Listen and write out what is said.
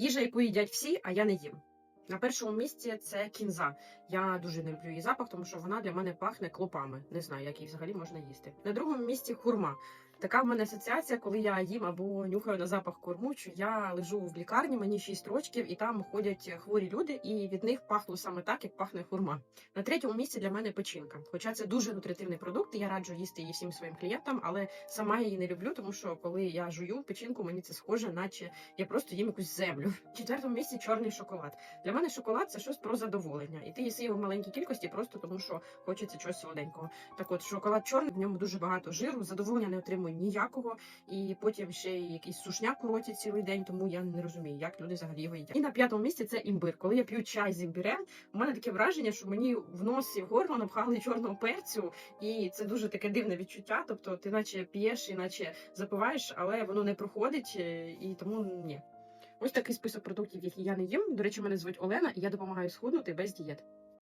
Їжа, яку їдять всі, а я не їм. На першому місці це кінза. Я дуже не люблю її запах, тому що вона для мене пахне клопами. Не знаю, як її взагалі можна їсти. На другому місці хурма. Така в мене асоціація, коли я їм або нюхаю на запах корму, що я лежу в лікарні, мені 6 років, і там ходять хворі люди, і від них пахло саме так, як пахне хурма. На третьому місці для мене печінка. Хоча це дуже нутритивний продукт, і я раджу їсти її всім своїм клієнтам, але сама її не люблю, тому що коли я жую печінку, мені це схоже, наче я просто їм якусь землю. В четвертому місці чорний шоколад. Для мене шоколад це щось про задоволення, і ти їси його в маленькій кількості, просто тому що хочеться чогось солоденького. Так от шоколад чорний, в ньому дуже багато жиру, задоволення не отримую ніякого, і потім ще якийсь сушняк у роті цілий день, тому я не розумію, як люди взагалі його їдять. І на п'ятому місці це імбир. Коли я п'ю чай з імбирем, у мене таке враження, що мені в нос і в горло напхали чорного перцю, і це дуже таке дивне відчуття. Тобто, ти наче п'єш, і наче запиваєш, але воно не проходить, е, і тому ні. Ось такий список продуктів, які я не їм. До речі, мене звуть Олена, і я допомагаю схуднути без дієт.